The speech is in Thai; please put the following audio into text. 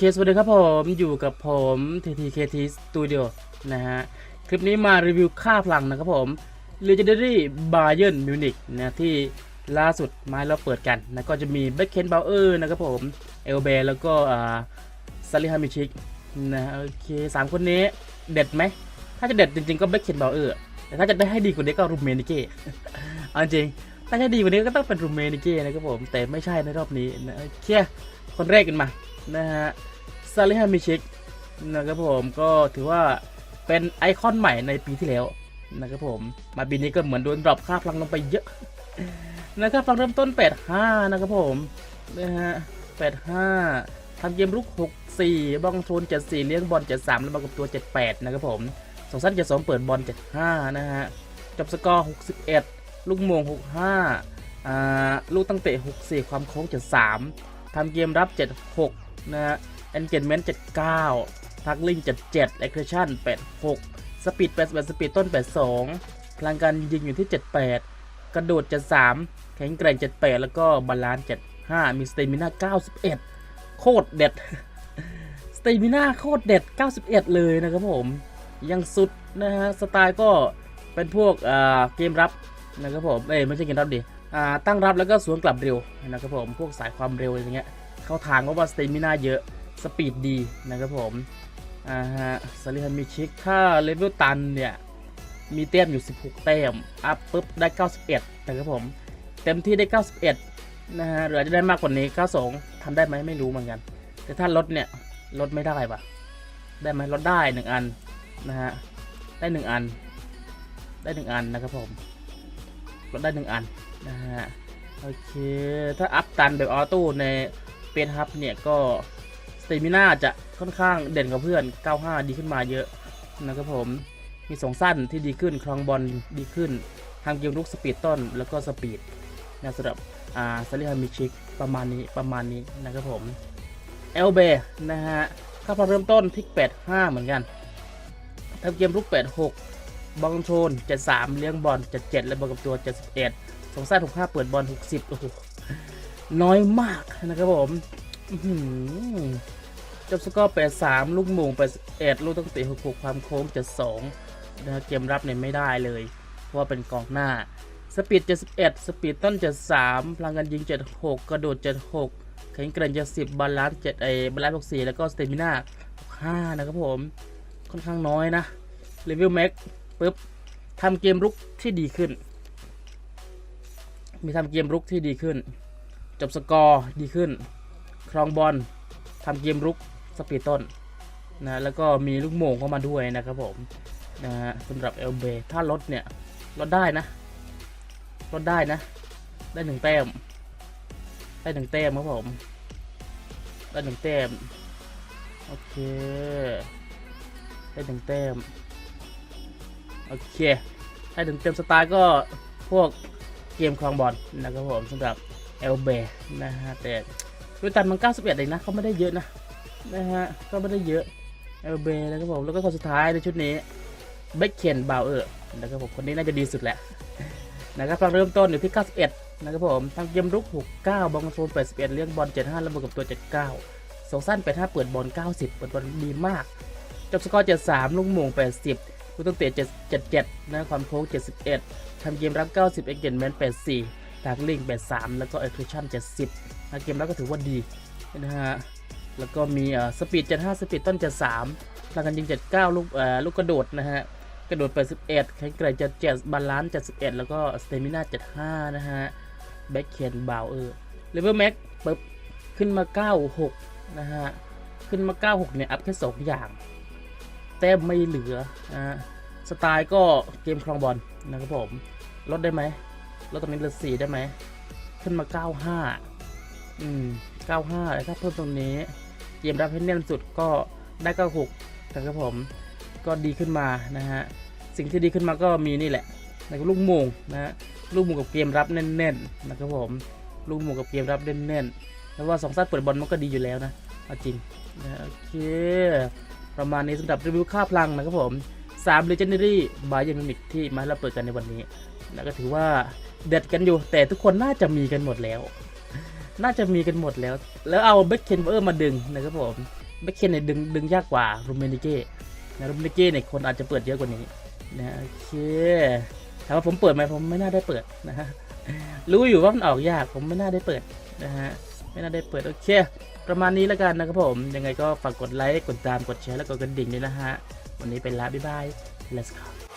เคสวัสดีครับผมอยู่กับผม TTKT Studio นะฮะ คลิปนี้มารีวิวค่าพลังนะครับผม Legendary Bayern Munich นะที่ล่าสุดมาแล้วเปิดกันนะก็จะมี b e c k e n b a u e r นะครับผม เอลเบแล้วก็อ่าซาลิฮามิชิกนะโอเคสามคนนี้เด็ดไหม ถ้าจะเด็ดจริงๆก็ b e c k e n b a u e r แต่ถ้าจะได้ให้ดีกว่านี้ก็รูเมนิเก้เอาจริง ถ้าจะดีกว่านี้ก็ต้องเป็นรูเมนิเก้นะครับผม แต่ไม่ใช่ในรอบนี้นะโอเคคนแรกกันมา นะฮะซาลิฮามิชิกนะครับผมก็ถือว่าเป็นไอคอนใหม่ในปีที่แล้วนะครับผม มาปีนี้ก็เหมือนโดนดรอปค่าพลังลงไปเยอะนะครับพลังเริ่มต้น 85 นะครับผมนะฮะ 85ทำเกมลุก 64 บ้องโทน74 เลี้ยงบอล 73 แล้วมากับตัว 78 นะครับผมสองสั้น72 เปิดบอล 75 นะฮะจบสกอร์ 61 ลูกโมง 65 อ่า ลูกตั้งเตะ 64 ความโค้ง 73 ทำเกมรับ 76 นะฮะ engagement 79ทักลิง77 aggression 86สปีด81สปีดต้น 82 พลังการยิงอยู่ที่ 78 กระโดด 73 แข็งแกร่ง 78 แล้วก็บาลานซ์ 75 มีสเตมิน่า91 โคตรเด็ดสเตมิน่าโคตรเด็ด 91 เลยนะครับผม ยังสุดนะฮะ สไตล์ก็เป็นพวกเกมรับนะครับผม เอ้ยไม่ใช่เกมรับดิ ตั้งรับแล้วก็สวนกลับเร็วนะครับผมพวกสายความเร็วอะไรเงี้ยเข้าทางเพราะว่าสเตมิน่าเยอะสปีดดีนะครับผมอ่าฮะซาลิฮันมิชิกถ้าเลเวลตันเนี่ยมีแต้มอยู่ 16แต้มอัพปุ๊บได้ 91นะครับผมเต็มที่ได้ 91นะฮะหรืออาจจะได้มากกว่านี้ 92ทำได้ไหมไม่รู้เหมือนกัน แต่ถ้าลดเนี่ยลดไม่ได้ปะได้ไหมลดได้หนึ่งอันนะฮะได้หนึ่งอันได้หนึ่งอันนะครับผม ลดได้หนึ่งอันนะฮะโอเค ถ้าอัพตันแบบออโต้ในเป็นฮับเนี่ยก็สเตมิน่าจะค่อนข้างเด่นกว่าเพื่อน 95 ดีขึ้นมาเยอะนะครับผมมีสองสั้นที่ดีขึ้นครองบอลดีขึ้นทางเกมลุกสปีดต้นแล้วก็สปีดนะสำหรับอ่าซาลิฮามิชิกประมาณนี้ประมาณนี้นะครับผมเอลเบนะฮะค่าพอเริ่มต้นทิก85 เหมือนกันทำเกมลุก86 บอลโทน73เลี้ยงบอล77และบอลกับตัว71สองสั้น65เปิดบอล60โอ้โหน้อยมากนะครับผมจบสกอร์83ลูกหม่ง81ลูกตั้งเตะ66ความโค้ง72นะฮะเกมรับเนี่ยไม่ได้เลย เพราะว่าเป็นกองหน้า สปีด71สปีดต้น73พลังการยิง76กระโดด76แข็งแกร่ง70บาลานซ์7ไอ้บาลานซ์64แล้วก็สเตมิน่า65นะครับผม ค่อนข้างน้อยนะเลเวลแม็ก ปุ๊บทำเกมรุกที่ดีขึ้น มีทำเกมรุกที่ดีขึ้น จบสกอร์ดีขึ้น ครองบอลทำเกมรุกสปีดต้นนะแล้วก็มีลูกโมงเข้ามาด้วยนะครับผมนะฮะสำหรับเอลเบถ้าลดเนี่ยลดได้นะลดได้นะ ได้หนึ่งแต้ม ได้หนึ่งแต้มครับผม ได้หนึ่งแต้ม โอเค ได้หนึ่งแต้ม โอเคได้ถึงเต็มสไตล์ก็พวกเกมครองบอลนะครับผมสำหรับเอลเบนะฮะแต่ด้วยตันมัน 91เองนะเขาไม่ได้เยอะนะนะฮะก็ไม่ได้เยอะเอลเบนะครับผมแล้วก็คนสุดท้ายในชุดนี้เบคเคนบาวเออร์นะครับผมคนนี้น่าจะดีสุดแหละนะครับพลังเริ่มต้นอยู่ที่ 91 นะครับผมทางเกมรุก 69 บอลโซน81 เลี้ยงบอล 75แล้วบวกกับตัว 79สองสั้น 85 เปิดบอล 90 เปิดบอลดีมาก จบสกอร์ 73 ลูกโมง80 ลูกตั้งเตะ77นะความโค้ง 71ทำเกมรับ 90 engagement 84ทากลิง83 แล้วก็ attrition 70นะเกมรับก็ถือว่าดีนะฮะแล้วก็มีเอ่อสปีด75 สปีดต้น 73พลังการยิง 79 ลูกเอ่อลูกกระโดดนะฮะกระโดด 81แข็งแกร่ง77บาลานซ์71 แล้วก็สเตมิน่า75 นะฮะแบ็คเคนบาวเออร์เลเวลแม็กปึ๊บขึ้นมา 96 นะฮะ ขึ้นมา 96 เนี่ย อัพแค่ 2 อย่าง แต้มไม่เหลือนะฮะสไตล์ก็เกมครองบอลนะครับผมลดได้ไหมลดตรงนี้เหลือสี่ได้ไหมขึ้นมา 95 อืม 95แล้วถ้าเพิ่มตรงนี้ เกมรับให้แน่นสุดก็ได้96นะครับผม ก็ดีขึ้นมานะฮะ สิ่งที่ดีขึ้นมาก็มีนี่แหละนะครับลูกมงนะฮะ ลูกมงกับเกมรับแน่นๆนะครับผม ลูกมงกับเกมรับแน่นๆแล้วว่าสองซัดเปิดบอลมันก็ดีอยู่แล้วนะเอาจริงนะโอเค ประมาณนี้สำหรับรีวิวค่าพลังนะครับผม3 Legendary b y e r n Munich ที่มาให้เราเปิดกันในวันนี้แล้วก็ถือว่าเด็ดกันอยู่ แต่ทุกคนน่าจะมีกันหมดแล้ว น่าจะมีกันหมดแล้ว แล้วเอาเบคเคนเบอร์มาดึงนะครับผมแบ็คเคนเนี่ยดึงดึงยากกว่ารูเมนิเก้นะรูเมนิเก้เนี่ยคนอาจจะเปิดเยอะกว่านี้นะโอเคถามว่าผมเปิดไหมผมไม่น่าได้เปิดนะฮะรู้อยู่ว่ามันออกยากผมไม่น่าได้เปิดนะฮะไม่น่าได้เปิดโอเค ประมาณนี้แล้วกันนะครับผม ยังไงก็ฝากกดไลค์ กดตาม กดแชร์ แล้วก็กดกระดิ่งด้วยนะฮะ วันนี้เป็นลาบ๊ายบาย let's go